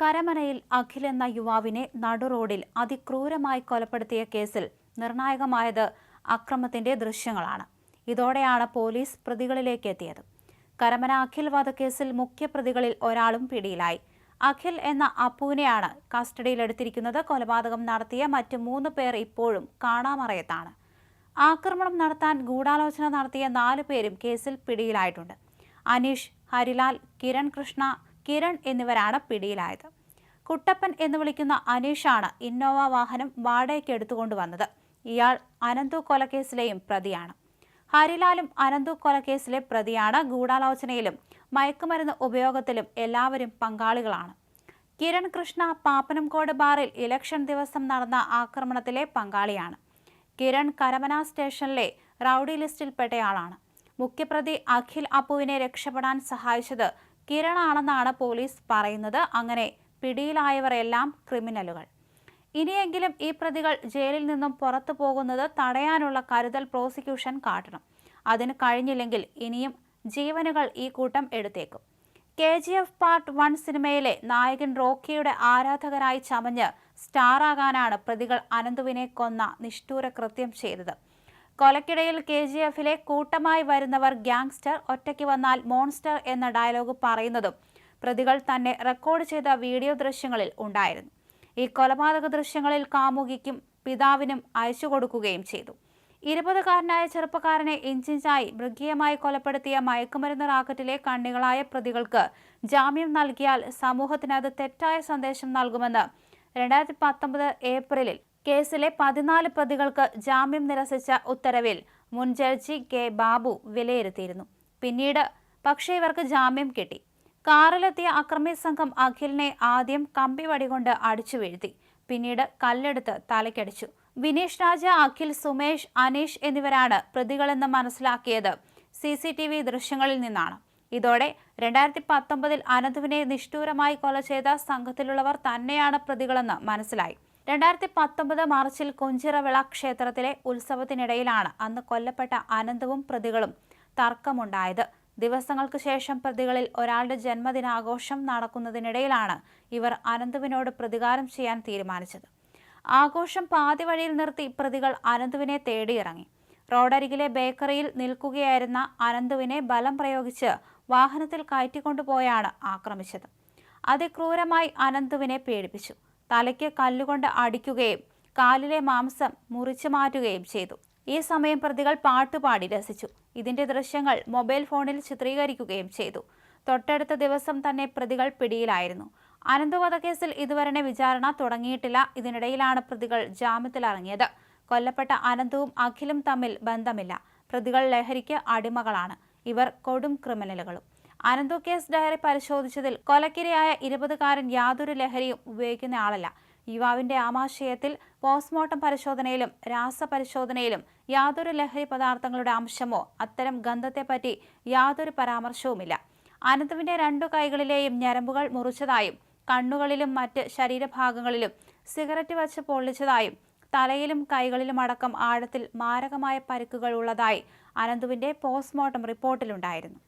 കരമനയിൽ അഖിൽ എന്ന യുവാവിനെ നടുറോഡിൽ അതിക്രൂരമായി കൊലപ്പെടുത്തിയ കേസിൽ നിർണായകമായത് അക്രമത്തിന്റെ ദൃശ്യങ്ങളാണ്. ഇതോടെയാണ് പോലീസ് പ്രതികളിലേക്ക് എത്തിയത്. കരമന അഖിൽ വധക്കേസിൽ മുഖ്യപ്രതികളിൽ ഒരാളും പിടിയിലായി. അഖിൽ എന്ന അപ്പുവിനെയാണ് കസ്റ്റഡിയിലെടുത്തിരിക്കുന്നത് കൊലപാതകം നടത്തിയ മറ്റ് മൂന്ന് പേർ ഇപ്പോഴും കാണാമറയത്താണ്. ആക്രമണം നടത്താൻ ഗൂഢാലോചന നടത്തിയ നാലു പേരും കേസിൽ പിടിയിലായിട്ടുണ്ട്. അനീഷ് ഹരിലാൽ കിരൺ കൃഷ്ണ കിരൺ എന്നിവരാണ് പിടിയിലായത്. കുട്ടപ്പൻ എന്ന് വിളിക്കുന്ന അനീഷാണ് ഇന്നോവ വാഹനം വാടകയ്ക്ക് എടുത്തുകൊണ്ടുവന്നത്. ഇയാൾ അനന്തു കൊലക്കേസിലെയും പ്രതിയാണ്. ഹരിലാലും അനന്തു കൊലക്കേസിലെ പ്രതിയാണ്. ഗൂഢാലോചനയിലും മയക്കുമരുന്ന് ഉപയോഗത്തിലും എല്ലാവരും പങ്കാളികളാണ്. കിരൺ കൃഷ്ണ പാപ്പനംകോട് ബാറിൽ ഇലക്ഷൻ ദിവസം നടന്ന ആക്രമണത്തിലെ പങ്കാളിയാണ്. കിരൺ കരമന സ്റ്റേഷനിലെ റൌഡി ലിസ്റ്റിൽപ്പെട്ടയാളാണ്. മുഖ്യപ്രതി അഖിൽ അപ്പുവിനെ രക്ഷപ്പെടാൻ സഹായിച്ചത് കിരണാണെന്നാണ് പോലീസ് പറയുന്നത്. അങ്ങനെ പിടിയിലായവരെല്ലാം ക്രിമിനലുകൾ. ഇനിയെങ്കിലും ഈ പ്രതികൾ ജയിലിൽ നിന്നും പുറത്തു പോകുന്നത് തടയാനുള്ള കരുതൽ പ്രോസിക്യൂഷൻ കാട്ടണം. അതിന് കഴിഞ്ഞില്ലെങ്കിൽ ഇനിയും ജീവനുകൾ ഈ കൂട്ടം എടുത്തേക്കും. K G F part one സിനിമയിലെ നായകൻ റോക്കിയുടെ ആരാധകരായി ചമഞ്ഞ് സ്റ്റാറാകാനാണ് പ്രതികൾ അനന്തുവിനെ കൊന്ന നിഷ്ഠൂര കൃത്യം ചെയ്തത്. കൊലക്കിടയിൽ കെ ജി എഫിലെ കൂട്ടമായി വരുന്നവർ ഗ്യാങ്സ്റ്റർ ഒറ്റയ്ക്ക് വന്നാൽ മോൺസ്റ്റർ എന്ന ഡയലോഗ് പറയുന്നതും പ്രതികൾ തന്നെ റെക്കോർഡ് ചെയ്ത വീഡിയോ ദൃശ്യങ്ങളിൽ ഉണ്ടായിരുന്നു. ഈ കൊലപാതക ദൃശ്യങ്ങളിൽ കാമുകിക്കും പിതാവിനും അയച്ചു കൊടുക്കുകയും ചെയ്തു. ഇരുപതുകാരനായ ചെറുപ്പക്കാരനെ ഇഞ്ചിഞ്ചായി മൃഗീയമായി കൊലപ്പെടുത്തിയ മയക്കുമരുന്ന് റാക്കറ്റിലെ കണ്ണികളായ പ്രതികൾക്ക് ജാമ്യം നൽകിയാൽ സമൂഹത്തിന് അത് തെറ്റായ സന്ദേശം നൽകുമെന്ന് രണ്ടായിരത്തി പത്തൊമ്പത് ഏപ്രിലിൽ കേസിലെ പതിനാല് പ്രതികൾക്ക് ജാമ്യം നിരസിച്ച ഉത്തരവിൽ മുൻ ജഡ്ജി കെ ബാബു വിലയിരുത്തിയിരുന്നു. പിന്നീട് പക്ഷേ ഇവർക്ക് ജാമ്യം കിട്ടി. കാറിലെത്തിയ അക്രമി സംഘം അഖിലിനെ ആദ്യം കമ്പി വടികൊണ്ട് അടിച്ചു വീഴ്ത്തി. പിന്നീട് കല്ലെടുത്ത് തലയ്ക്കടിച്ചു വിനീഷ് രാജ അഖിൽ സുമേഷ് അനീഷ് എന്നിവരാണ് പ്രതികളെന്ന് മനസ്സിലാക്കിയത് സി സി ടി വി ദൃശ്യങ്ങളിൽ നിന്നാണ്. ഇതോടെ രണ്ടായിരത്തി പത്തൊമ്പതിൽ അനന്തുവിനെ നിഷ്ഠൂരമായി കൊല ചെയ്ത സംഘത്തിലുള്ളവർ തന്നെയാണ് പ്രതികളെന്ന് മനസ്സിലായി. രണ്ടായിരത്തി പത്തൊമ്പത് മാർച്ചിൽ കുഞ്ചിറവിള ക്ഷേത്രത്തിലെ ഉത്സവത്തിനിടയിലാണ് അന്ന് കൊല്ലപ്പെട്ട അനന്തവും പ്രതികളും തർക്കമുണ്ടായത്. ദിവസങ്ങൾക്ക് ശേഷം പ്രതികളിൽ ഒരാളുടെ ജന്മദിനാഘോഷം നടക്കുന്നതിനിടയിലാണ് ഇവർ അനന്തുവിനോട് പ്രതികാരം ചെയ്യാൻ തീരുമാനിച്ചത്. ആഘോഷം പാതി വഴിയിൽ നിർത്തി പ്രതികൾ അനന്തുവിനെ തേടിയിറങ്ങി. റോഡരികിലെ ബേക്കറിയിൽ നിൽക്കുകയായിരുന്ന അനന്തുവിനെ ബലം പ്രയോഗിച്ച് വാഹനത്തിൽ കയറ്റിക്കൊണ്ടുപോയാണ് ആക്രമിച്ചത്. അതിക്രൂരമായി അനന്തുവിനെ പീഡിപ്പിച്ചു. തലയ്ക്ക് കല്ലുകൊണ്ട് അടിക്കുകയും കാലിലെ മാംസം മുറിച്ചു മാറ്റുകയും ചെയ്തു. ഈ സമയം പ്രതികൾ പാട്ടുപാടി രസിച്ചു. ഇതിന്റെ ദൃശ്യങ്ങൾ മൊബൈൽ ഫോണിൽ ചിത്രീകരിക്കുകയും ചെയ്തു. തൊട്ടടുത്ത ദിവസം തന്നെ പ്രതികൾ പിടിയിലായിരുന്നു. അനന്തവധക്കേസിൽ ഇതുവരെ വിചാരണ തുടങ്ങിയിട്ടില്ല. ഇതിനിടയിലാണ് പ്രതികൾ ജാമ്യത്തിലിറങ്ങിയത് കൊല്ലപ്പെട്ട അനന്തവും അഖിലും തമ്മിൽ ബന്ധമില്ല. പ്രതികൾ ലഹരിക്ക് അടിമകളാണ്. ഇവർ കൊടും ക്രിമിനലുകളും. അനന്തു കേസ് ഡയറി പരിശോധിച്ചതിൽ കൊലക്കിരയായ ഇരുപതുകാരൻ യാതൊരു ലഹരിയും ഉപയോഗിക്കുന്ന ആളല്ല. യുവാവിന്റെ ആമാശയത്തിൽ പോസ്റ്റ്മോർട്ടം പരിശോധനയിലും രാസപരിശോധനയിലും യാതൊരു ലഹരി പദാർത്ഥങ്ങളുടെ അംശമോ അത്തരം ഗന്ധത്തെപ്പറ്റി യാതൊരു പരാമർശവുമില്ല. അനന്തുവിന്റെ രണ്ടു കൈകളിലെയും ഞരമ്പുകൾ മുറിച്ചതായും കണ്ണുകളിലും മറ്റ് ശരീരഭാഗങ്ങളിലും സിഗരറ്റ് വച്ച് പൊള്ളിച്ചതായും തലയിലും കൈകളിലും അടക്കം ആഴത്തിൽ മാരകമായ പരിക്കുകൾ ഉള്ളതായി അനന്തുവിന്റെ പോസ്റ്റ്മോർട്ടം റിപ്പോർട്ടിലുണ്ടായിരുന്നു.